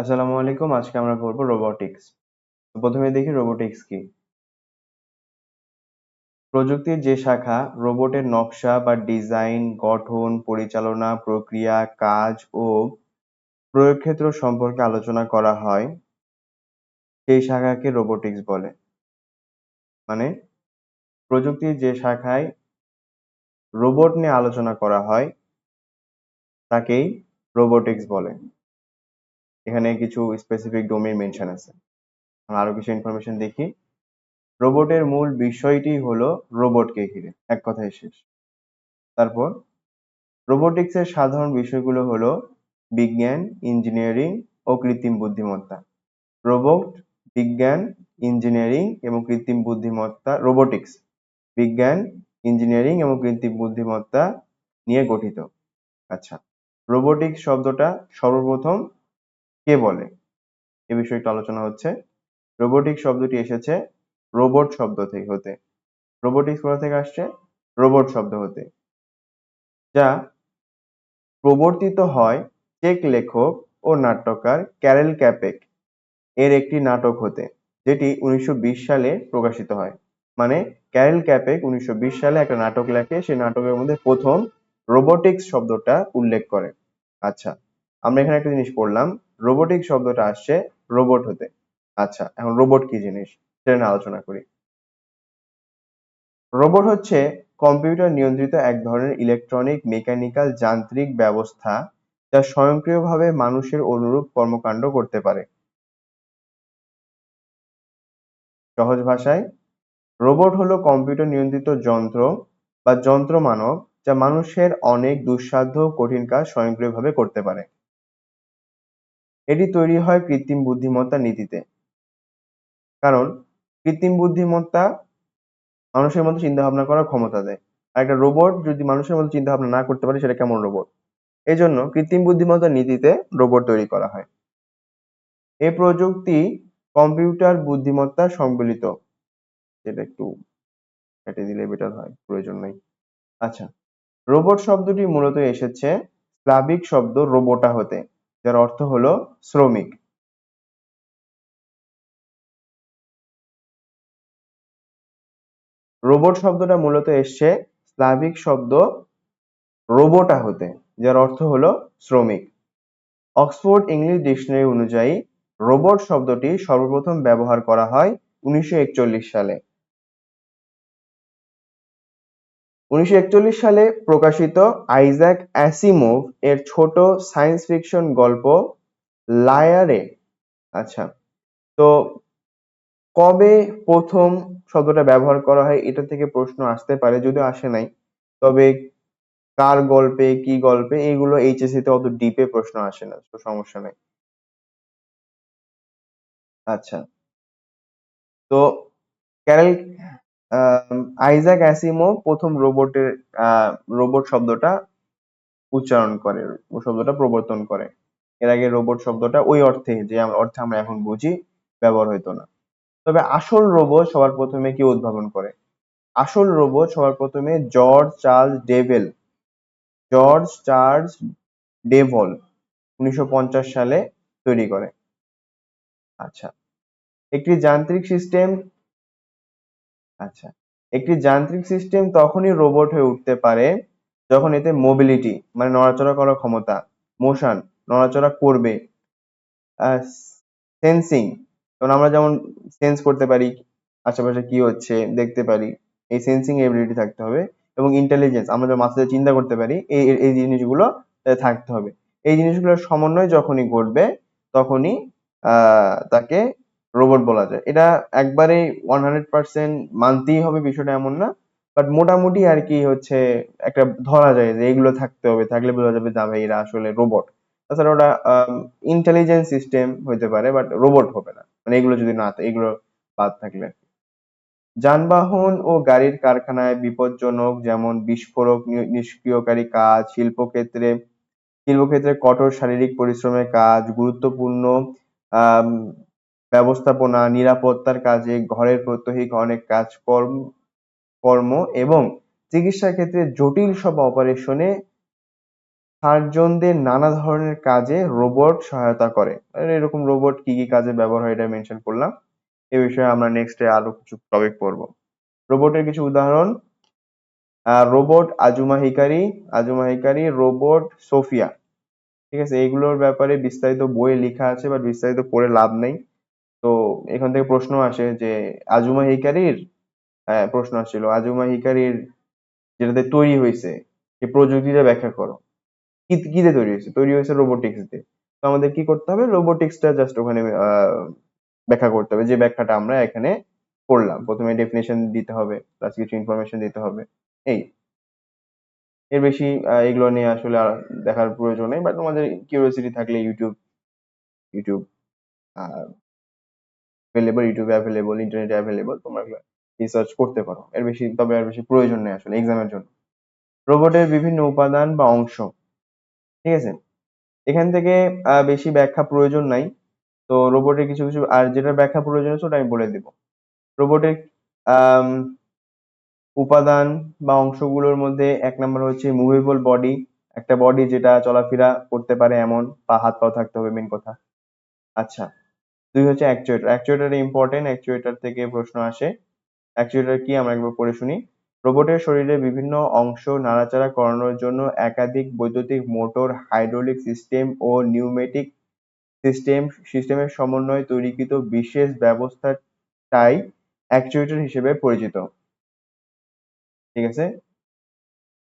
আসসালামু আলাইকুম, আজকে আমরা পড়ব রোবোটিক্স প্রথমে দেখি রোবোটিক্স কি। প্রযুক্তির যে শাখা, রোবটের নকশা বা ডিজাইন, গঠন, পরিচালনা, প্রক্রিয়া, কাজ ও প্রয়োগ ক্ষেত্র সম্পর্কে আলোচনা করা হয়, সেই শাখাকে রোবোটিক্স বলে। মানে প্রযুক্তির যে শাখায় রোবট নিয়ে আলোচনা করা হয়, তাকেই রোবোটিক্স বলে। এখানে কিছু স্পেসিফিক ডোমেইন মেনশন আছে। আমরা আরও কিছু ইনফরমেশন দেখি। রোবটের মূল বিষয়টি হলো রোবটকে ঘিরে। এক কথায় শেষ। তারপর, রোবোটিক্সের সাধারণ বিষয়গুলো হলো বিজ্ঞান ইঞ্জিনিয়ারিং ও কৃত্রিম বুদ্ধিমত্তা। রোবট, বিজ্ঞান ইঞ্জিনিয়ারিং এবং কৃত্রিম বুদ্ধিমত্তা রোবোটিক্স বিজ্ঞান ইঞ্জিনিয়ারিং এবং কৃত্রিম বুদ্ধিমত্তা নিয়ে গঠিত। আচ্ছা রোবোটিক্স শব্দটা সর্বপ্রথম কে বলে? এ বিষয়ে একটু আলোচনা হচ্ছে। রোবোটিক শব্দটি এসেছে রোবট শব্দ থেকে হতে। রোবোটিক্স কোথা থেকে আসছে? রোবট শব্দ হতে। যা প্রবর্তিত হয় চেক লেখক ও নাট্যকার ক্যারেল ক্যাপেক এর একটি নাটক হতে, যেটি উনিশশো বিশ সালে প্রকাশিত হয়। মানে ক্যারেল ক্যাপেক উনিশশো বিশ সালে একটা নাটক লেখে, সেই নাটকের মধ্যে প্রথম রোবোটিক্স শব্দটা উল্লেখ করে। আচ্ছা আমরা এখানে একটা জিনিস পড়লাম। রোবোটিক শব্দটা আসছে রোবট হতে। আচ্ছা এখন রোবট কি জিনিস? সেটা নিয়ে আলোচনা করি। রোবট হচ্ছে কম্পিউটার নিয়ন্ত্রিত এক ধরনের ইলেকট্রনিক মেকানিক্যাল যান্ত্রিক ব্যবস্থা যা স্বয়ংক্রিয়ভাবে মানুষের অনুরূপ কর্মকাণ্ড করতে পারে। সহজ ভাষায় রোবট হলো কম্পিউটার নিয়ন্ত্রিত যন্ত্র বা যন্ত্র মানব যা মানুষের অনেক দুঃসাধ্য কঠিন কাজ স্বয়ংক্রিয়ভাবে করতে পারে। এটি তৈরি হয় কৃত্রিম বুদ্ধিমত্তার নীতিতে। কারণ কৃত্রিম বুদ্ধিমত্তা মানুষের মতো চিন্তা ভাবনা করার ক্ষমতা দেয়। আর একটা রোবট যদি মানুষের মতো চিন্তা ভাবনা না করতে পারে, সেটা কেমন রোবট এই জন্য কৃত্রিম বুদ্ধিমত্তার নীতিতে রোবট তৈরি করা হয়। এই প্রযুক্তি কম্পিউটার বুদ্ধিমত্তা সম্বলিত। যেটা একটু কেটে দিলে বেটার হয়, প্রয়োজন নেই। আচ্ছা রোবট শব্দটি মূলত এসেছে স্লাভিক শব্দ রোবোটা হতে। যার অর্থ হলো শ্রমিক। রোবট শব্দটা মূলত এসছে স্লাভিক শব্দ রোবোটা হতে, যার অর্থ হলো শ্রমিক। অক্সফোর্ড ইংলিশ ডিকশনারি অনুযায়ী রোবট শব্দটি সর্বপ্রথম ব্যবহার করা হয় উনিশশো একচল্লিশ সালে। উনিশশো একচল্লিশ সালে প্রকাশিত আইজ্যাক অ্যাসিমোভ এর ছোট সায়েন্স ফিকশন গল্প লায়ারে। আচ্ছা তো কবে প্রথম শব্দটা ব্যবহার করা হয় এটা থেকে প্রশ্ন আসতে পারে, যদিও আসে নাই। তবে কার গল্পে, কি গল্পে, এগুলো এইচএসসি তে অত ডিপে প্রশ্ন আসে না, তো সমস্যা নাই। আচ্ছা তো ক্যারেল আইজাক অ্যাসিমো প্রথম রোবটের রোবট শব্দটা উচ্চারণ করে ও শব্দটা প্রবর্তন করে। এর আগে রোবট শব্দটা ওই অর্থে, যে অর্থে আমরা এখন বুঝি, ব্যবহার হইতো না। তবে আসল রোবট সবার প্রথমে কি উদ্ভাবন করে? আসল রোবট সবার প্রথমে George Charles Devol, George Charles Devol উনিশশো পঞ্চাশ সালে তৈরি করে। আচ্ছা একটি যান্ত্রিক সিস্টেম আচ্ছা একটি যান্ত্রিক সিস্টেম তখনই রোবট হয়ে উঠতে পারে যখন এতে মোবিলিটি মানে নড়াচড়া করার ক্ষমতা মোশন নড়াচড়া করবে সেন্সিং কারণ আমরা যেমন সেন্স করতে পারি, আশেপাশে কি হচ্ছে দেখতে পারি, এই সেন্সিং এবিলিটি থাকতে হবে এবং ইন্টেলিজেন্স আমরা যখন মাথাতে চিন্তা করতে পারি, এই এই জিনিসগুলো থাকতে হবে। এই জিনিসগুলোর সমন্বয় যখনই ঘটবে, তখনই তাকে রোবট বলা যায়। এটা একবারে ওয়ান হান্ড্রেড পার্সেন্ট মানতেই হবে বিষয়টা এমন না বাট মোটামুটি আর কি হচ্ছে একটা ধরা যায় যে এগুলো থাকতে হবে, থাকলে বোঝা যাবে যাবে এরা আসলে রোবট তাছাড়া ওটা ইন্টেলিজেন্স সিস্টেম হইতে পারে বাট রোবট হবে না। মানে এগুলো যদি না এগুলো বাদ থাকলে যানবাহন ও গাড়ির কারখানায় বিপজ্জনক যেমন বিস্ফোরক নিষ্ক্রিয়কারী কাজ, শিল্পক্ষেত্রে শিল্পক্ষেত্রে কঠোর শারীরিক পরিশ্রমের কাজ, গুরুত্বপূর্ণ ব্যবস্থাপনা, নিরাপত্তার কাজে, ঘরের প্রত্যহী অনেক কাজকর্ম, কর্ম কর্ম এবং চিকিৎসা ক্ষেত্রে জটিল সব অপারেশনে সার্জনদের নানা ধরনের কাজে রোবট সহায়তা করে। এরকম রোবট কি কি কাজে ব্যবহার হয় এটা মেনশন করলাম। এ বিষয়ে আমরা নেক্সটে আরও কিছু টপিক পড়ব। রোবটের কিছু উদাহরণ। Robot Azuma Hikari Azuma Hikari robot Sophia ঠিক আছে এইগুলোর ব্যাপারে বিস্তারিত বইয়ে লেখা আছে বা বিস্তারিত পড়ে লাভ নেই। তো এখান থেকে প্রশ্ন আসে যে আজুমা হিকারির হ্যাঁ প্রশ্ন আসছিল, আজুমা হিকারির যেটাতে তৈরি হয়েছে, এই প্রযুক্তিটা ব্যাখ্যা করো। কি কি দিয়ে তৈরি হয়েছে? তৈরি হয়েছে রোবোটিক্স দিয়ে। তো আমাদের কি করতে হবে? রোবোটিক্সটা জাস্ট ওখানে ব্যাখ্যা করতে হবে। যে ব্যাখ্যাটা আমরা এখানে করলাম। প্রথমে ডেফিনেশন দিতে হবে প্লাস কিছু ইনফরমেশন দিতে হবে। এই। এর বেশি এগুলো নিয়ে আসলে আর দেখার প্রয়োজন নেই বাট তোমাদের কিউরিওসিটি থাকলে ইউটিউব ইউটিউব অ্যাভেলেবল ইউটিউবে অ্যাভেলেবল ইন্টারনেটে অ্যাভেলেবল তোমরা রিসার্চ করতে পারো। এর বেশি, তবে আর বেশি প্রয়োজন নেই আসলে এক্সামের জন্য। রোবটের বিভিন্ন উপাদান বা অংশ, ঠিক আছে? এখান থেকে বেশি ব্যাখ্যা প্রয়োজন নাই। তো রোবটের কিছু কিছু, আর যেটা ব্যাখ্যা প্রয়োজন আছে ওটা আমি বলে দিব। রোবটের উপাদান বা অংশগুলোর মধ্যে এক নম্বর হচ্ছে মুভেবল বডি একটা বডি যেটা চলাফেরা করতে পারে এমন পা হাত পাও থাকতে হবে মেন কথা। আচ্ছা দুই হচ্ছে অ্যাকচুয়েটর অ্যাকচুয়েটর ইম্পর্টেন্ট অ্যাকচুয়েটর থেকে প্রশ্ন আসে অ্যাকচুয়েটর কি আমরা একবার পড়ে শুনি? রোবটের শরীরে বিভিন্ন অংশ নাড়াচাড়া করানোর জন্য একাধিক বৈদ্যুতিক মোটর হাইড্রোলিক সিস্টেম ও নিউমেটিক সিস্টেম সিস্টেমের সমন্বয়ে তৈরিকৃত বিশেষ ব্যবস্থাটাই অ্যাকচুয়েটর হিসেবে পরিচিত। ঠিক আছে?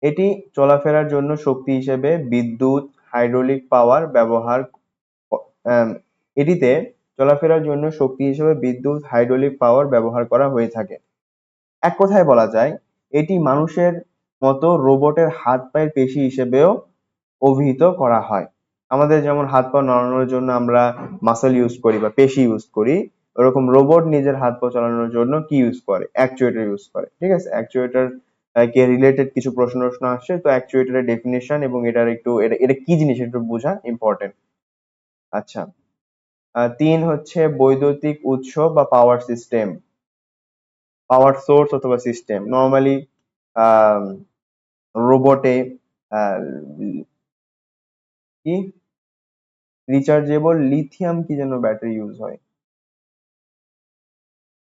এটি চলাফেরার জন্য শক্তি হিসেবে বিদ্যুৎ হাইড্রোলিক পাওয়ার ব্যবহার এটিতে চলাফেরার জন্য শক্তি হিসেবে বিদ্যুৎ হাইড্রোলিক পাওয়ার ব্যবহার করা হয়ে থাকে। এক কথায় বলা যায়, এটি মানুষের মতো রোবটের হাত পায়ের পেশি হিসেবেও অভিহিত করা হয়। আমাদের যেমন হাত পা নড়ানোর জন্য আমরা মাসল ইউজ করি বা পেশি ইউজ করি, ওরকম রোবট নিজের হাত পা চালানোর জন্য কি ইউজ করে? অ্যাকচুয়েটর ইউজ করে। ঠিক আছে? অ্যাকচুয়েটর কে রিলেটেড কিছু প্রশ্ন প্রশ্ন আসছে, তো অ্যাকচুয়েটরের ডেফিনেশন এবং এটার একটু এটা এটা কি জিনিস একটু বোঝা ইম্পর্টেন্ট আচ্ছা। তিন হচ্ছে বৈদ্যুতিক উৎস বা পাওয়ার সিস্টেম পাওয়ার সোর্স অথবা সিস্টেম নর্মালি রোবটে কি? রিচার্জেবল লিথিয়াম কি যেন ব্যাটারি ইউজ হয়?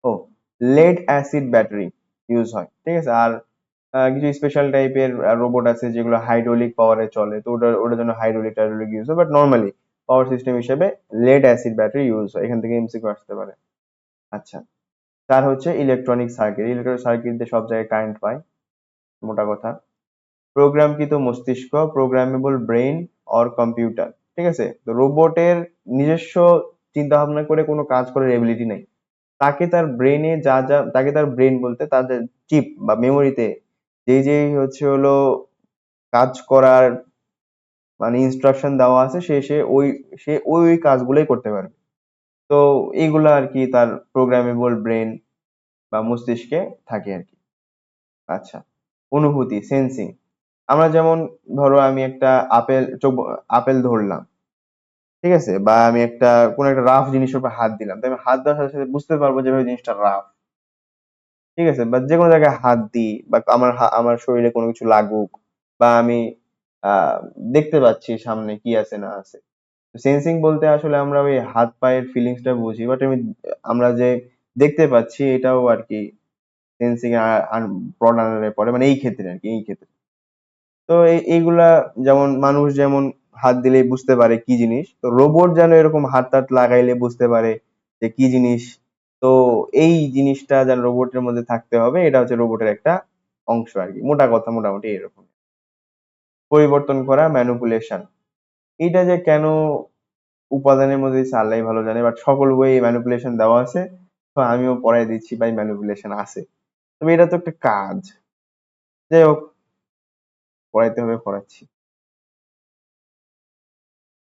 ও লেড অ্যাসিড ব্যাটারি ইউজ হয়, ঠিক আছে? আর কিছু স্পেশাল টাইপের রোবট আছে যেগুলো হাইড্রোলিক পাওয়ারে চলে, তো ওটা, ওটার জন্য হাইড্রোলিক টাইড্রোলিক ইউজ হয় বাট নর্মালি পাওয়ার সিস্টেম হিসেবে লেড অ্যাসিড ব্যাটারি ইউজ হয়, এখান থেকে এমসিকিউ আসতে পারে। আচ্ছা তার হচ্ছে ইলেকট্রনিক সার্কিট ইলেকট্রনিক সার্কিট দিয়ে সব জায়গায় কারেন্ট পায় মোটা কথা। প্রোগ্রামকৃত মস্তিষ্ক প্রোগ্রামেবল ব্রেইন অর কম্পিউটার ঠিক আছে? তো রোবটের নিজস্ব চিন্তা ভাবনা করে কোনো কাজ করার এবিলিটি নেই। তাকে তার ব্রেনে যা যা, তাকে তার ব্রেন বলতে তার চিপ বা মেমোরিতে যেই যেই হচ্ছে হলো কাজ করার মানে ইনস্ট্রাকশন দেওয়া আছে, সে সে ওই সে ওই ওই কাজগুলোই করতে পারবে। তো এইগুলা আর কি তার প্রোগ্রামেবল ব্রেন বা মস্তিষ্কে থাকে আর কি। আচ্ছা অনুভূতি সেন্সিং আমরা যেমন ধরো আমি একটা আপেল, চোখ, আপেল ধরলাম, ঠিক আছে? বা আমি একটা, কোনো একটা রাফ জিনিসের উপর হাত দিলাম, তো আমি হাত দেওয়ার সাথে সাথে বুঝতে পারব যে জিনিসটা রাফ ঠিক আছে? বা যে কোনো জায়গায় হাত দিই, বা আমার আমার শরীরে কোনো কিছু লাগুক, বা আমি দেখতে পাচ্ছি সামনে কি আছে না আছে। সেন্সিং বলতে আসলে আমরা ওই হাত পায়ের ফিলিংসটা বুঝি বাট আমি, আমরা যে দেখতে পাচ্ছি এটাও আর কি সেন্সিং ব্রড পড়ে মানে এই ক্ষেত্রে আর কি, এই ক্ষেত্রে। তো এই এইগুলা যেমন মানুষ যেমন হাত দিলে বুঝতে পারে কি জিনিস, তো রোবট যেন এরকম হাত টাত লাগাইলে বুঝতে পারে যে কি জিনিস, তো এই জিনিসটা যেন রোবটের মধ্যে থাকতে হবে, এটা হচ্ছে রোবটের একটা অংশ আর কি। মোটা কথা মোটামুটি এরকম। পরিবর্তন করা ম্যানুপুলেশন এটা যে কেন উপাদানের মধ্যে দিচ্ছে আল্লাহই ভালো জানে বাট সকল বই ম্যানুপুলেশন দেওয়া আছে। তো আমিও পড়াই দিচ্ছি ভাই ম্যানুপুলেশন আছে। তবে এটা তো একটা কাজ। যাই হোক, পড়াইতে হবে, পড়াচ্ছি।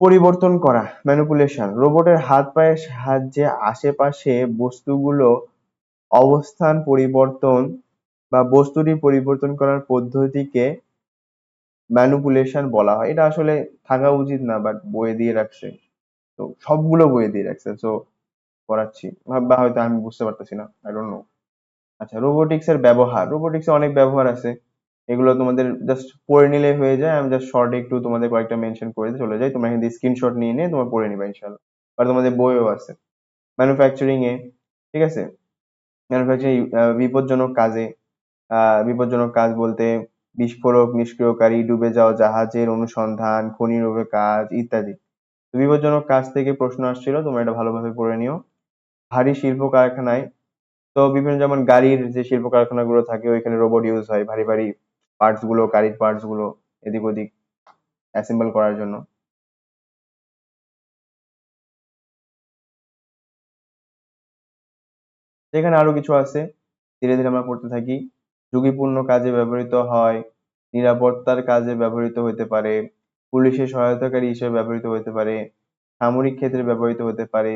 পরিবর্তন করা ম্যানুপুলেশন রোবটের হাত পায়ের সাহায্যে আশেপাশে বস্তুগুলো অবস্থান পরিবর্তন বা বস্তুটি পরিবর্তন করার পদ্ধতিকে ম্যানুপুলেশন বলা হয়। এটা আসলে থাকা উচিত না বাট বইয়ে দিয়ে রাখছে। তো সবগুলো বইয়ে দিয়ে রাখছে তো পড়াচ্ছি বা হয়তো আমি বুঝতে পারতেছি না আই ডোন্ট নো আচ্ছা রোবোটিক্স এর ব্যবহার। রোবোটিক্স অনেক ব্যবহার আছে। এগুলো তোমাদের জাস্ট পড়ে নিলে হয়ে যায়। আমি জাস্ট শর্টে একটু তোমাদের কয়েকটা মেনশন করে চলে যাই। তোমরা কিন্তু স্ক্রিনশট নিয়ে নিয়ে তোমরা পড়ে নিবা ইনশাল্লাহ আর তোমাদের বইও আছে। ম্যানুফ্যাকচারিং এ, ঠিক আছে? ম্যানুফ্যাকচারিং বিপজ্জনক কাজে বিপজ্জনক কাজ বলতে বিস্ফোরক, নিষ্ক্রিয়কারী, ডুবে যাওয়া জাহাজের অনুসন্ধান, খনি রোগের কাজ ইত্যাদি। বিপজ্জনক কাজ থেকে প্রশ্ন আসছিল, তোমরা এটা ভালোভাবে পড়ে নিও। ভারী শিল্প কারখানায় তো বিভিন্ন যেমন গাড়ির যে শিল্প কারখানাগুলো থাকে, ওইখানে রোবট ইউজ হয়, ভারী ভারী পার্টসগুলো গাড়ির পার্টসগুলো এদিক ওদিক অ্যাসেম্বল করার জন্য। এখানে আরও কিছু আছে, ধীরে ধীরে আমরা পড়তে থাকি। ঝুঁকিপূর্ণ কাজে ব্যবহৃত হয়, নিরাপত্তার কাজে ব্যবহৃত হতে পারে পুলিশের সহায়তাকারী হিসেবে ব্যবহৃত হতে পারে, সামরিক ক্ষেত্রে ব্যবহৃত হতে পারে,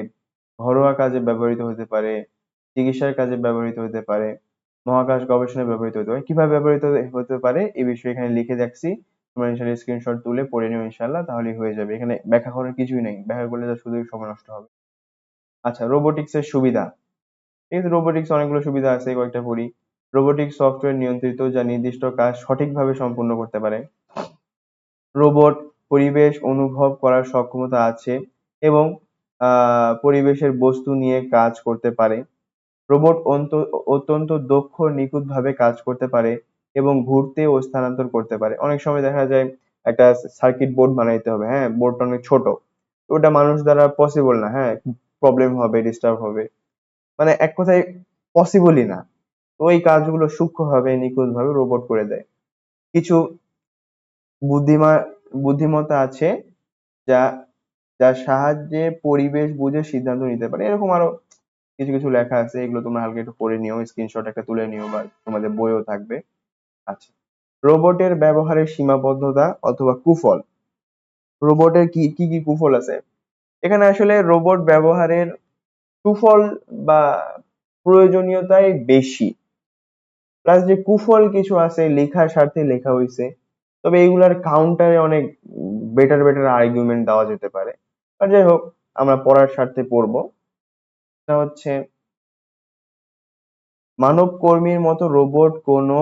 ঘরোয়া কাজে ব্যবহৃত হতে পারে, চিকিৎসার কাজে ব্যবহৃত হতে পারে, মহাকাশ গবেষণায় ব্যবহৃত হতে পারে। কীভাবে ব্যবহৃত হতে পারে এই বিষয়ে এখানে লিখে রাখছি। তোমরা ইনশাল্লাহ স্ক্রিনশট তুলে পড়ে নিও ইনশাল্লাহ তাহলেই হয়ে যাবে। এখানে ব্যাখ্যা করার কিছুই নেই। ব্যাখ্যা করলে যা শুধুই সময় নষ্ট হবে। আচ্ছা রোবোটিক্স এর সুবিধা। এই রোবোটিক্স অনেকগুলো সুবিধা আছে, কয়েকটা পড়ি। রোবোটিক সফটওয়্যার নিয়ন্ত্রিত যা নির্দিষ্ট কাজ সঠিকভাবে সম্পূর্ণ করতে পারে। রোবট পরিবেশ অনুভব করার সক্ষমতা আছে এবং পরিবেশের বস্তু নিয়ে কাজ করতে পারে। রোবট অত্যন্ত দক্ষ, নিখুঁতভাবে কাজ করতে পারে এবং ঘুরতে ও স্থানান্তর করতে পারে। অনেক সময় দেখা যায় একটা সার্কিট বোর্ড বানাইতে হবে হ্যাঁ? বোর্ডটা অনেক ছোট। ওটা মানুষ দ্বারা পসিবল না হ্যাঁ? প্রবলেম হবে ডিস্টার্ব হবে। মানে এক কথায় পসিবলই না। তো এই কাজগুলো সূক্ষ্মভাবে, নিখুঁতভাবে রোবট করে দেয়। কিছু বুদ্ধিমা, বুদ্ধিমত্তা আছে যা, যার সাহায্যে পরিবেশ বুঝে সিদ্ধান্ত নিতে পারে। এরকম আরও কিছু কিছু লেখা আছে, এগুলো তোমরা হালকা একটু পড়ে নিও স্ক্রিনশট একটা তুলে নিও বা তোমাদের বইও থাকবে। আচ্ছা। রোবটের ব্যবহারের সীমাবদ্ধতা অথবা কুফল। রোবটের কি কি কি কুফল আছে? এখানে আসলে রোবট ব্যবহারের সুফল বা প্রয়োজনীয়তাই বেশি। প্লাস যে কুফল কিছু আছে, লেখার স্বার্থে লেখা হয়েছে তবে এগুলার কাউন্টারে অনেক বেটার বেটার আর্গুমেন্ট দেওয়া যেতে পারে। আর যাই হোক, আমরা পড়ার স্বার্থে পড়ব। সেটা হচ্ছে মানব কর্মীর মতো রোবট কোনো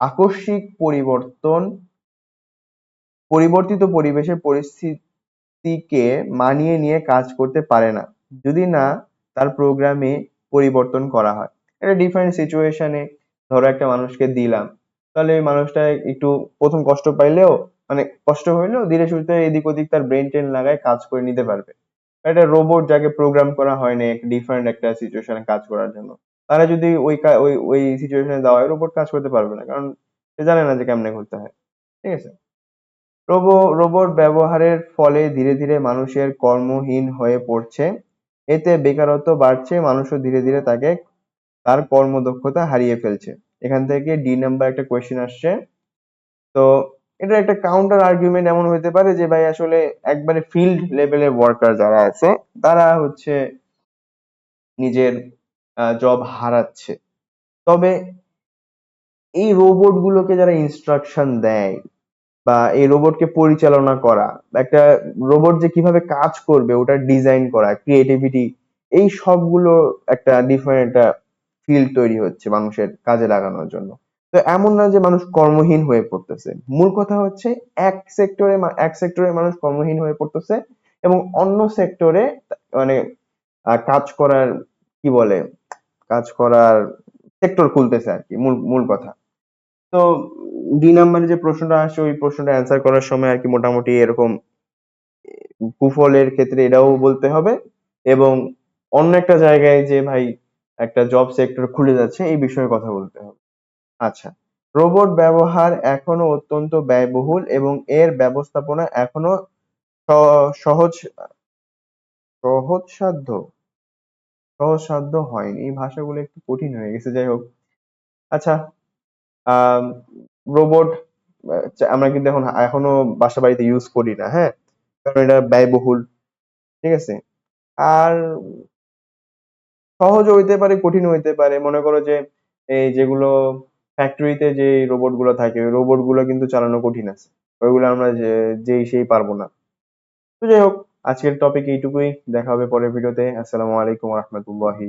আকস্মিক পরিবর্তন, পরিবর্তিত পরিবেশের পরিস্থিতিকে মানিয়ে নিয়ে কাজ করতে পারে না। যদি না, তার প্রোগ্রামে পরিবর্তন করা হয়। একটা ডিফারেন্ট সিচুয়েশনে ধরো একটা মানুষকে দিলাম, তাহলে ওই মানুষটা একটু প্রথম কষ্ট পাইলেও মানে কষ্ট হইলেও ধীরে সুস্থে এদিক ওদিক তার ব্রেন টেন লাগায় কাজ করে নিতে পারবে। একটা রোবট যাকে প্রোগ্রাম করা হয়নি একটা ডিফারেন্ট একটা সিচুয়েশনে কাজ করার জন্য। তারা যদি ওই ওই ওই সিচুয়েশনে দেওয়া হয় রোবট কাজ করতে পারবে না, কারণ সে জানে না যে কেমনে করতে হয়। ঠিক আছে? রোবো রোবট ব্যবহারের ফলে ধীরে ধীরে মানুষের কর্মহীন হয়ে পড়ছে। এতে বেকারত্ব বাড়ছে, মানুষও ধীরে ধীরে তাকে তার কর্মদক্ষতা হারিয়ে ফেলছে। এখান থেকে ডি নাম্বার একটা কোয়েশ্চেন আসছে। তো এটা একটা কাউন্টার আর্গুমেন্ট এমন হতে পারে যে ভাই আসলে একবারে ফিল্ড লেভেলের ওয়ার্কার যারা আছে, তারা হচ্ছে নিজের জব হারাচ্ছে। তবে এই রোবট গুলোকে যারা ইনস্ট্রাকশন দেয় বা এই রোবটকে পরিচালনা করা, একটা রোবট যে কীভাবে কাজ করবে ওটা ডিজাইন করা ক্রিয়েটিভিটি এই সবগুলো একটা ডিফারেন্ট একটা ফিল্ড তৈরি হচ্ছে মানুষের কাজে লাগানোর জন্য। তো এমন না যে মানুষ কর্মহীন হয়ে পড়তেছে। মূল কথা হচ্ছে এক সেক্টরে এক সেক্টরে মানুষ কর্মহীন হয়ে পড়তেছে এবং অন্য সেক্টরে মানে কাজ করার, কি বলে, কাজ করার সেক্টর খুলতেছে আর কি, মূল মূল কথা। তো দুই নম্বরে যে প্রশ্নটা আসছে, ওই প্রশ্নটা অ্যান্সার করার সময় আর কি মোটামুটি এরকম কুফলের ক্ষেত্রে এটাও বলতে হবে এবং অন্য একটা জায়গায় যে ভাই একটা জব সেক্টর খুলে যাচ্ছে, এই বিষয়ে কথা বলতে হবে। আচ্ছা রোবট ব্যবহার এখনও অত্যন্ত ব্যয়বহুল এবং এর ব্যবস্থাপনা এখনও সহজ, সহজসাধ্য সহজসাধ্য হয়নি। এই ভাষাগুলো একটু কঠিন হয়ে গেছে, যাই হোক। আচ্ছা রোবট আমরা কিন্তু এখন, এখনও বাসা বাড়িতে ইউজ করি না হ্যাঁ? কারণ এটা ব্যয়বহুল, ঠিক আছে? আর সহজ হইতে পারে কঠিন হইতে পারে। মনে করো যে, এই যেগুলো ফ্যাক্টরিতে যে রোবটগুলো থাকে, ওই রোবটগুলো কিন্তু চালানো কঠিন আছে। ওইগুলো আমরা যেই সেই পারব না। তো যাই হোক, আজকের টপিক এইটুকুই। দেখা হবে পরের ভিডিওতে আসসালামু আলাইকুম রহমতুল্লাহি